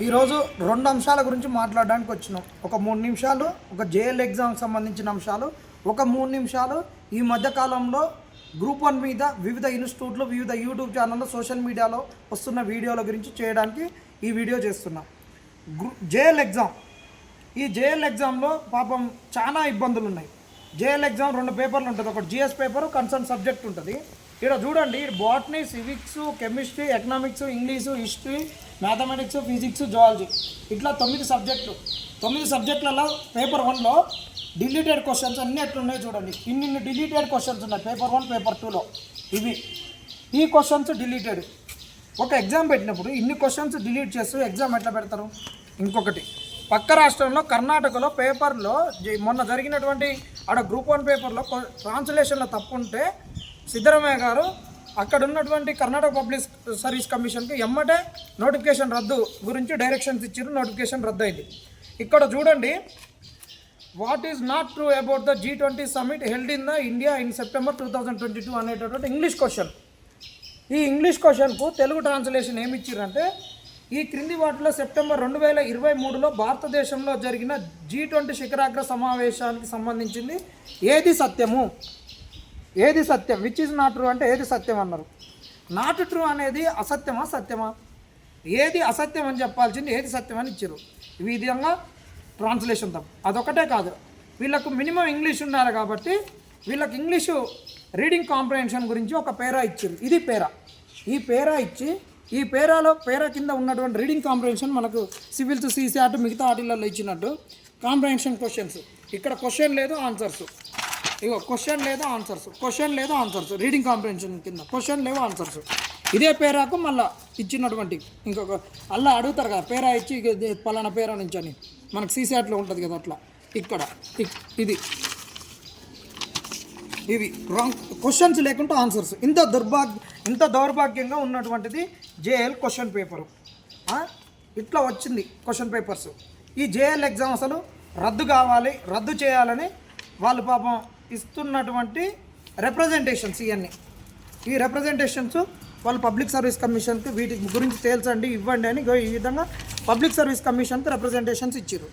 ఈరోజు రెండు అంశాల గురించి మాట్లాడడానికి వచ్చినాం. ఒక మూడు నిమిషాలు ఒక జేఎల్ ఎగ్జామ్కి సంబంధించిన అంశాలు ఒక మూడు నిమిషాలు ఈ మధ్య కాలంలో గ్రూప్ వన్ మీద వివిధ ఇన్స్టిట్యూట్లు వివిధ యూట్యూబ్ ఛానల్లో సోషల్ మీడియాలో వస్తున్న వీడియోల గురించి చేయడానికి ఈ వీడియో చేస్తున్నాం. గ్రూ జేఎల్ ఎగ్జామ్. ఈ జేఎల్ ఎగ్జామ్లో పాపం చాలా ఇబ్బందులు ఉన్నాయి జేఎల్ ఎగ్జామ్ రెండు పేపర్లు ఉంటుంది. ఒకటి జిఎస్ పేపర్ కన్సర్న్ సబ్జెక్ట్ ఉంటుంది. ఇక్కడ చూడండి botany civics chemistry economics English history mathematics physics zoology. ఇట్లా తొమ్మిది సబ్జెక్టులు. తొమ్మిది సబ్జెక్టులలో పేపర్ వన్లో డిలీటెడ్ క్వశ్చన్స్ అన్నీ ఎట్లున్నాయి చూడండి. ఇన్ని డిలీటెడ్ క్వశ్చన్స్ ఉన్నాయి. పేపర్ వన్ పేపర్ టూలో. ఇవి. ఈ క్వశ్చన్స్ డిలీటెడ్. ఒక ఎగ్జామ్ పెట్టినప్పుడు ఇన్ని క్వశ్చన్స్ డిలీట్ చేస్తూ ఎగ్జామ్ ఎట్లా పెడతారు? ఇంకొకటి. పక్క రాష్ట్రంలో కర్ణాటకలో పేపర్లో జ- మొన్న జరిగినటువంటి ఆడ గ్రూప్ వన్ పేపర్లో ట్రాన్స్లేషన్లో తప్పు ఉంటే సిద్ధరామయ్య గారు అక్కడ ఉన్నటువంటి కర్ణాటక పబ్లిక్ సర్వీస్ కమిషన్కి ఎమ్మటే నోటిఫికేషన్ రద్దు గురించి డైరెక్షన్స్ ఇచ్చారు నోటిఫికేషన్ రద్దు అయింది ఇక్కడ చూడండి what is not true about the G twenty summit held in the India in September two thousand twenty two అనేటటువంటి ఇంగ్లీష్ క్వశ్చన్ ఈ ఇంగ్లీష్ క్వశ్చన్కు తెలుగు ట్రాన్స్లేషన్ ఏమి ఇచ్చారంటే ఈ క్రింది వాటిలో సెప్టెంబర్ రెండు వేల ఇరవై మూడులో భారతదేశంలో జరిగిన జీ ట్వంటీ శిఖరాగ్ర సమావేశానికి సంబంధించింది ఏది సత్యము? ఏది సత్యం? విచ్ ఇస్ నాట్ ట్రూ అంటే ఏది సత్యం అన్నారు. నాట్ ట్రూ అనేది అసత్యమా సత్యమా? ఏది అసత్యం అని చెప్పాల్సింది ఏది సత్యం అని ఇచ్చారు ఈ విధంగా ట్రాన్స్లేషన్ తప్పు. అదొకటే కాదు. వీళ్ళకు మినిమం ఇంగ్లీష్ ఉన్నారు కాబట్టి వీళ్ళకి ఇంగ్లీషు రీడింగ్ కాంప్రహెన్షన్ గురించి ఒక పేరా ఇచ్చారు ఇది పేరా. ఈ పేరా ఇచ్చి ఈ పేరాలో పేరా కింద ఉన్నటువంటి రీడింగ్ కాంప్రహెన్షన్ మనకు సివిల్స్ సీసీ ఆర్ట్ మిగతా ఆటిలలో ఇచ్చినట్టు కాంప్రహెన్షన్ క్వశ్చన్స్ ఇక్కడ క్వశ్చన్ లేదు ఆన్సర్స్ ఇగో క్వశ్చన్ లేదా ఆన్సర్స్ క్వశ్చన్ లేదా ఆన్సర్స్ రీడింగ్ కాంప్రిహెన్షన్ కింద. క్వశ్చన్ లేవు ఆన్సర్స్ ఇదే పేరాకు మళ్ళీ ఇచ్చినటువంటి ఇంకొక అలా అడుగుతారు కదా పేరా ఇచ్చి పలానా పేరా నుంచి అని. మనకు సీసాట్లో ఉంటుంది కదా అట్లా. ఇక్కడ ఇక్- ఇది. ఇవి. రాంగ్ క్వశ్చన్స్ లేకుండా ఆన్సర్స్ ఇంత దుర్భాగ్య ఇంత దౌర్భాగ్యంగా ఉన్నటువంటిది జేఎల్ క్వశ్చన్ పేపరు ఇట్లా వచ్చింది క్వశ్చన్ పేపర్స్ ఈ జేఎల్ ఎగ్జామ్ అసలు రద్దు కావాలి రద్దు చేయాలని వాళ్ళు పాపం ఇస్తున్నటువంటి రిప్రజెంటేషన్స్ ఇవన్నీ ఈ రిప్రజెంటేషన్స్ వాళ్ళు పబ్లిక్ సర్వీస్ కమిషన్కి వీటి గురించి తేల్చండి ఇవ్వండి అని ఈ విధంగా పబ్లిక్ సర్వీస్ కమిషన్కి రిప్రజెంటేషన్స్ ఇచ్చారు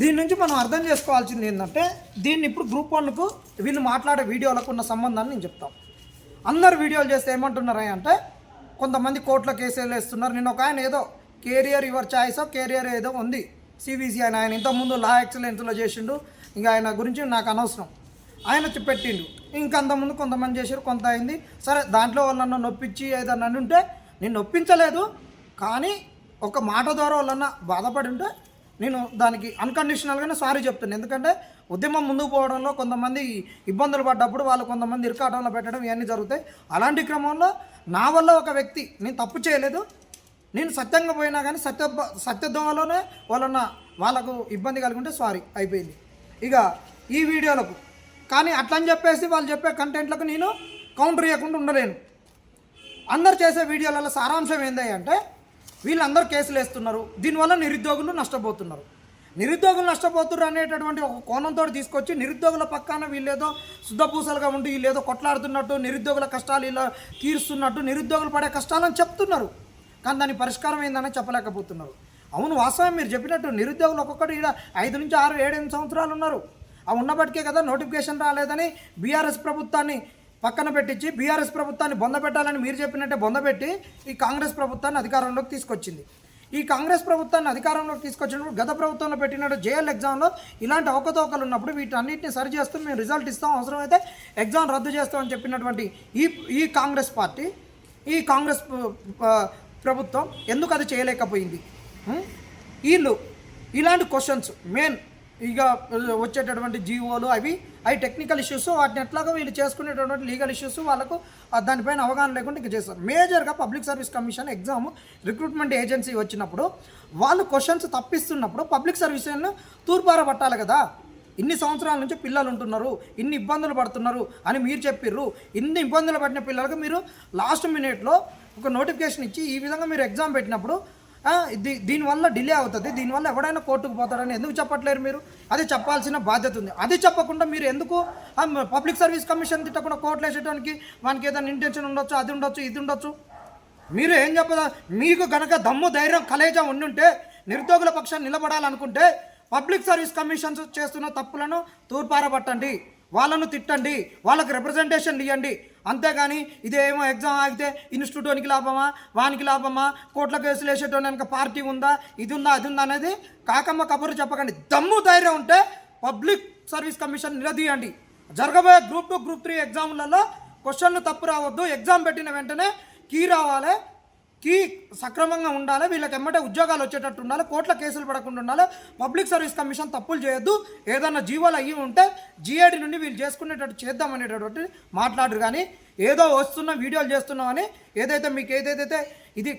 దీని నుంచి మనం అర్థం చేసుకోవాల్సింది ఏంటంటే దీన్ని ఇప్పుడు గ్రూప్ వన్కు వీళ్ళు మాట్లాడే వీడియోలకు ఉన్న సంబంధాన్ని నేను చెప్తాం. అందరు వీడియోలు చేస్తే ఏమంటున్నారు అంటే కొంతమంది కోర్టులో కేసులు వేస్తున్నారు. నేను ఒక ఆయన ఏదో కేరియర్ యువర్ చాయిస్ కేరియర్ ఏదో ఉంది. సిబిసి ఆయన ఆయన ఇంతకుముందు లా ఎక్సలెన్స్లో చేసిండు. ఇంకా ఆయన గురించి నాకు అనవసరం. ఆయన వచ్చి పెట్టిండు. ఇంకంతకుముందు కొంతమంది చేశారు కొంత అయింది. సరే దాంట్లో వాళ్ళు నన్ను నొప్పించి ఏదన్నా ఉంటే నేను నొప్పించలేదు. కానీ ఒక మాట ద్వారా వాళ్ళన్నా బాధపడి ఉంటే నేను దానికి అన్కండిషనల్గానే సారీ చెప్తాను ఎందుకంటే ఉద్యమం ముందుకు పోవడంలో కొంతమంది ఇబ్బందులు పడ్డప్పుడు వాళ్ళు కొంతమంది ఇరకాటంలో పెట్టడం ఇవన్నీ జరుగుతాయి. అలాంటి క్రమంలో నా వల్ల ఒక వ్యక్తి నేను తప్పు చేయలేదు. నేను సత్యంగా పోయినా కానీ సత్య సత్యదోవలోనే వాళ్ళన్న వాళ్ళకు ఇబ్బంది కలిగి సారీ అయిపోయింది. ఇక ఈ వీడియోలకు కానీ అట్లని చెప్పేసి వాళ్ళు చెప్పే కంటెంట్లకు నేను కౌంటర్ ఇవ్వకుండా ఉండలేను. అందరు చేసే వీడియోలలో సారాంశం ఏంటంటే వీళ్ళందరూ కేసులు వేస్తున్నారు. దీనివల్ల నిరుద్యోగులు నష్టపోతున్నారు. నిరుద్యోగులు నష్టపోతున్నారు అనేటటువంటి ఒక కోణంతో తీసుకొచ్చి నిరుద్యోగుల పక్కన వీళ్ళేదో శుద్ధపూసలుగా ఉండి వీళ్ళేదో కొట్లాడుతున్నట్టు నిరుద్యోగుల కష్టాలు ఇలా తీరుస్తున్నట్టు నిరుద్యోగులు పడే కష్టాలని చెప్తున్నారు. కానీ దాని పరిష్కారం ఏందని చెప్పలేకపోతున్నారు. అవును వాస్తవం మీరు చెప్పినట్టు నిరుద్యోగులు ఒక్కొక్కటి ఇక్కడ ఐదు నుంచి ఆరు ఏడు ఎనిమిది సంవత్సరాలు ఉన్నారు. ఆ ఉన్నప్పటికే కదా నోటిఫికేషన్ రాలేదని బీఆర్ఎస్ ప్రభుత్వాన్ని పక్కన పెట్టించి బీఆర్ఎస్ ప్రభుత్వాన్ని బొందపెట్టాలని మీరు చెప్పినట్టే బొందపెట్టి ఈ కాంగ్రెస్ ప్రభుత్వాన్ని అధికారంలోకి తీసుకొచ్చింది. ఈ కాంగ్రెస్ ప్రభుత్వాన్ని అధికారంలోకి తీసుకొచ్చినప్పుడు గత ప్రభుత్వంలో పెట్టినట్టు జేఎల్ ఎగ్జామ్లో ఇలాంటి అవకతవకలు ఉన్నప్పుడు వీటన్నిటిని సరి చేస్తూ మేము రిజల్ట్ ఇస్తాం అవసరమైతే ఎగ్జామ్ రద్దు చేస్తామని చెప్పినటువంటి ఈ ఈ కాంగ్రెస్ పార్టీ ఈ కాంగ్రెస్ ప్రభుత్వం ఎందుకు అది చేయలేకపోయింది? వీళ్ళు ఇలాంటి క్వశ్చన్స్ మెయిన్ ఇక వచ్చేటటువంటి జీవోలు అవి అవి టెక్నికల్ ఇష్యూస్ వాటిని ఎట్లాగో వీళ్ళు చేసుకునేటటువంటి లీగల్ ఇష్యూస్ వాళ్ళకు దానిపైన అవగాహన లేకుండా ఇక చేస్తారు. మేజర్గా public service commission exam recruitment agency వచ్చినప్పుడు వాళ్ళు క్వశ్చన్స్ తప్పిస్తున్నప్పుడు పబ్లిక్ సర్వీస్ను తూర్పార పట్టాలి కదా. ఇన్ని సంవత్సరాల నుంచి పిల్లలు ఉంటున్నారు ఇన్ని ఇబ్బందులు పడుతున్నారు అని మీరు చెప్పిర్రు. ఇన్ని ఇబ్బందులు పడిన పిల్లలకు మీరు లాస్ట్ మినిట్లో ఒక నోటిఫికేషన్ ఇచ్చి ఈ విధంగా మీరు ఎగ్జామ్ పెట్టినప్పుడు దీ దీనివల్ల డిలే అవుతుంది దీనివల్ల ఎవడైనా కోర్టుకు పోతారని ఎందుకు చెప్పట్లేరు మీరు? అది చెప్పాల్సిన బాధ్యత ఉంది. అది చెప్పకుండా మీరు ఎందుకు పబ్లిక్ సర్వీస్ కమిషన్ తిట్టకుండా కోర్టులు వేసేటానికి వానికి ఏదైనా ఇంటెన్షన్ ఉండొచ్చు అది ఉండొచ్చు ఇది ఉండొచ్చు? మీరు ఏం చెప్పదా? మీకు గనక దమ్ము ధైర్యం కలేజా ఉండుంటే నిరుద్యోగుల పక్షాన్ని నిలబడాలనుకుంటే పబ్లిక్ సర్వీస్ కమిషన్స్ చేస్తున్న తప్పులను తూర్పారబట్టండి. వాళ్ళను తిట్టండి వాళ్ళకి రిప్రజెంటేషన్ ఇవ్వండి అంతేగాని ఇదేమో ఎగ్జామ్ ఆగితే ఇన్స్టిట్యూట్కి లాభమా? వానికి లాభమా? కోట్ల కేసులు వేసేటోని వెనక పార్టీ ఉందా? ఇది ఉందా అది ఉందా అనేది కాకమ్మ కబుర్లు చెప్పకండి. దమ్ము ధైర్యం ఉంటే పబ్లిక్ సర్వీస్ కమిషన్ నిలదీయండి. జరగబోయే గ్రూప్ టూ గ్రూప్ త్రీ ఎగ్జామ్లలో క్వశ్చన్లు తప్పు రావద్దు. ఎగ్జామ్ పెట్టిన వెంటనే కీ రావాలి. కి సక్రమంగా ఉండాలి వీళ్ళకి ఎమ్మటే ఉద్యోగాలు వచ్చేటట్టు ఉండాలి కోట్ల కేసులు పడకుండా ఉండాలి పబ్లిక్ సర్వీస్ కమిషన్ తప్పులు చేయొద్దు ఏదన్నా జీవోలు అయ్యి ఉంటే జిఏడి నుండి వీళ్ళు చేసుకునేటట్టు చేద్దాం అనేటటువంటి మాట్లాడరు. కానీ ఏదో వస్తున్న వీడియోలు చేస్తున్నామని ఏదైతే మీకు ఏదైతే ఇది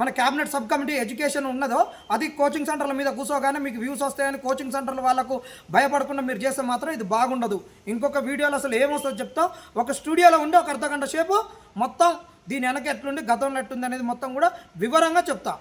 మన క్యాబినెట్ సబ్ కమిటీ ఎడ్యుకేషన్ ఉన్నదో అది కోచింగ్ సెంటర్ల మీద కూర్చోగానే మీకు వ్యూస్ వస్తాయని కోచింగ్ సెంటర్ల వాళ్ళకు భయపడకుండా మీరు చేస్తే మాత్రం ఇది బాగుండదు. ఇంకొక వీడియోలో అసలు ఏమొస్తుందో చెప్తాం. ఒక స్టూడియోలో ఉండి ఒక అర్ధ గంట సేపు మొత్తం దీని వెనక ఎట్లుండి గతంలో ఎట్లుంది అనేది మొత్తం కూడా వివరంగా చెప్తా.